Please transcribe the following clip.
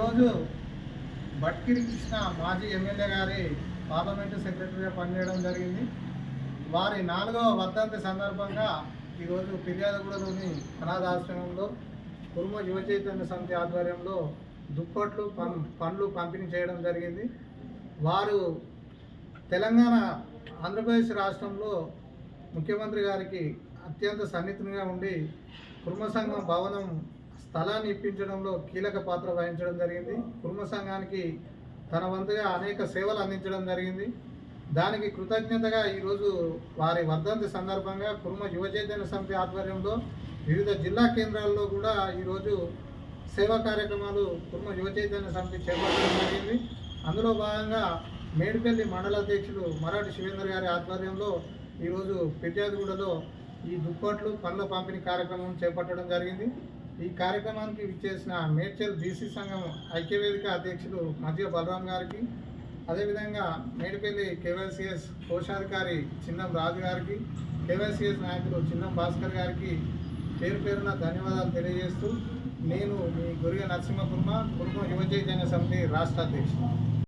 ఈరోజు బట్కిరి కృష్ణ మాజీ ఎమ్మెల్యే గారి పార్లమెంటు సెక్రటరీగా పనిచేయడం జరిగింది. వారి నాలుగవ వర్ధంతి సందర్భంగా ఈరోజు ఫిర్యాదుగూడలోని అనాథాశ్రమంలో కుటుంబ యువచైతన్య సమితి ఆధ్వర్యంలో దుప్పట్లు పం పండ్లు పంపిణీ చేయడం జరిగింది. వారు తెలంగాణ ఆంధ్రప్రదేశ్ రాష్ట్రంలో ముఖ్యమంత్రి గారికి అత్యంత సన్నిహితంగా ఉండి కుర్మ సంఘం భవనం స్థలాన్ని ఇప్పించడంలో కీలక పాత్ర వహించడం జరిగింది. కుర్మ సంఘానికి తన వంతుగా అనేక సేవలు అందించడం జరిగింది. దానికి కృతజ్ఞతగా ఈరోజు వారి వర్ధంతి సందర్భంగా కుర్మ యువ చైతన్య సమితి ఆధ్వర్యంలో వివిధ జిల్లా కేంద్రాల్లో కూడా ఈరోజు సేవా కార్యక్రమాలు కుర్మ యువ చైతన్య సమితి చేపట్టడం జరిగింది. అందులో భాగంగా మేడిపల్లి మండల అధ్యక్షులు మరాఠి శివేందర్ గారి ఆధ్వర్యంలో ఈరోజు పిట్యాదిగూడలో ఈ దుప్పట్లు పండ్ల పంపిణీ కార్యక్రమం చేపట్టడం జరిగింది. ఈ కార్యక్రమానికి విచ్చేసిన మేడ్చల్ బీసీ సంఘం ఐక్యవేదిక అధ్యక్షులు మధ్య బలరాం గారికి అదేవిధంగా మేడిపల్లి కేవైసీఎస్ కోశాధికారి చిన్నం రాజు గారికి కేవైసీఎస్ నాయకులు చిన్నం భాస్కర్ గారికి పేరు పేరున ధన్యవాదాలు తెలియజేస్తూ నేను మీ గురిగ నరసింహ కుర్మ కుర్మ యువ సమితి రాష్ట్ర అధ్యక్షుడు.